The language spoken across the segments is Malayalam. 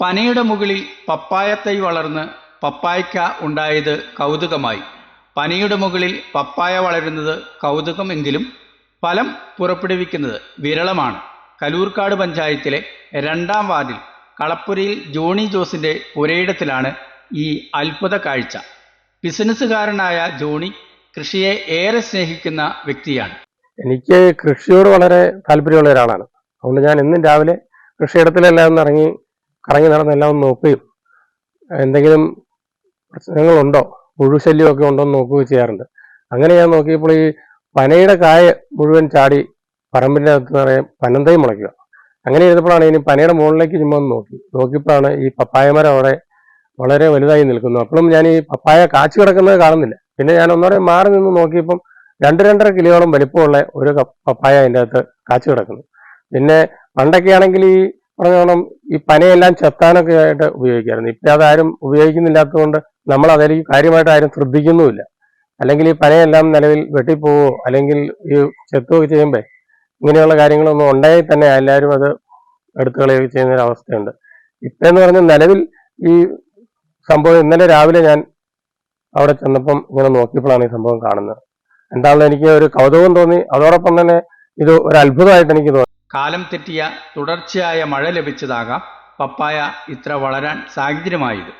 പനയുടെ മുകളിൽ പപ്പായ തൈ വളർന്ന് പപ്പായ്ക്ക ഉണ്ടായത് കൗതുകമായി. പനയുടെ മുകളിൽ പപ്പായ വളരുന്നത് കൗതുകമെങ്കിലും ഫലം പുറപ്പെടുവിക്കുന്നത് വിരളമാണ്. കലൂർക്കാട് പഞ്ചായത്തിലെ രണ്ടാം വാർഡിൽ കളപ്പുരയിൽ ജോണി ജോസിന്റെ പുരയിടത്തിലാണ് ഈ അത്ഭുത കാഴ്ച. ബിസിനസ്സുകാരനായ ജോണി കൃഷിയെ ഏറെ സ്നേഹിക്കുന്ന വ്യക്തിയാണ്. എനിക്ക് കൃഷിയോട് വളരെ താല്പര്യമുള്ള ഒരാളാണ്. അതുകൊണ്ട് ഞാൻ എന്നും രാവിലെ കൃഷിയിടത്തിലെല്ലാം ഇറങ്ങി കറങ്ങി നടന്ന് എല്ലാം ഒന്ന് നോക്കുകയും എന്തെങ്കിലും പ്രശ്നങ്ങളുണ്ടോ? പുഴുശല്യമൊക്കെ ഉണ്ടോ എന്ന് നോക്കുകയും ചെയ്യാറുണ്ട്. അങ്ങനെ ഞാൻ നോക്കിയപ്പോൾ ഈ പനയുടെ കായ മുഴുവൻ ചാടി പറമ്പിന്റെ അകത്ത് നിറയെ പനന്തൈ മുളയ്ക്കുക. അങ്ങനെ ചെയ്തപ്പോഴാണ് ഇനി പനയുടെ മുകളിലേക്ക് ചുമ്മാ ഒന്ന് നോക്കി. നോക്കിയപ്പോഴാണ് ഈ പപ്പായ മരം അവിടെ വളരെ വലുതായി നിൽക്കുന്നു. അപ്പോഴും ഞാൻ ഈ പപ്പായ കാച്ചു കിടക്കുന്നത് കാണുന്നില്ല. പിന്നെ ഞാൻ ഒന്നോടെ മാറി നിന്ന് നോക്കിയപ്പം രണ്ട് രണ്ടര കിലോയോളം വലിപ്പമുള്ള ഒരു പപ്പായ അതിന്റെ അകത്ത് കാച്ചു കിടക്കുന്നു. പിന്നെ പണ്ടൊക്കെ ആണെങ്കിൽ ഈ പറഞ്ഞോണം ഈ പനയെല്ലാം ചെത്താനൊക്കെ ആയിട്ട് ഉപയോഗിക്കായിരുന്നു ഇപ്പം അതാരും ഉപയോഗിക്കുന്നില്ലാത്തതുകൊണ്ട് നമ്മൾ അതിലേക്ക് കാര്യമായിട്ട് ആരും ശ്രദ്ധിക്കുന്നുമില്ല. അല്ലെങ്കിൽ ഈ പനയെല്ലാം നിലവിൽ വെട്ടിപ്പോവോ അല്ലെങ്കിൽ ഈ ചെത്തുകയൊക്കെ ചെയ്യുമ്പോൾ ഇങ്ങനെയുള്ള കാര്യങ്ങളൊന്നും ഉണ്ടായി തന്നെ എല്ലാവരും അത് എടുത്തു കളയുകയൊക്കെ ചെയ്യുന്ന ഒരു അവസ്ഥയുണ്ട്. ഇപ്പം എന്ന് പറഞ്ഞാൽ നിലവിൽ ഈ സംഭവം ഇന്നലെ രാവിലെ ഞാൻ അവിടെ ചെന്നപ്പം ഇങ്ങനെ നോക്കിയപ്പോഴാണ് ഈ സംഭവം കാണുന്നത്. എന്താണെന്ന് എനിക്ക് ഒരു കൗതുകം തോന്നി. അതോടൊപ്പം തന്നെ ഇത് ഒരു അത്ഭുതമായിട്ട് എനിക്ക് തോന്നി. കാലം തെറ്റിയ തുടർച്ചയായ മഴ ലഭിച്ചതാകാം. പപ്പായ ഇത്ര വളരാൻ സാഹചര്യമായത്.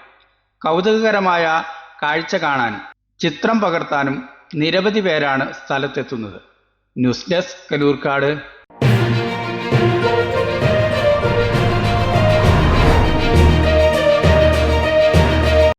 കൗതുകകരമായ കാഴ്ച കാണാനും ചിത്രം പകർത്താനും നിരവധി പേരാണ് സ്ഥലത്തെത്തുന്നത്. News desk Kaloorkad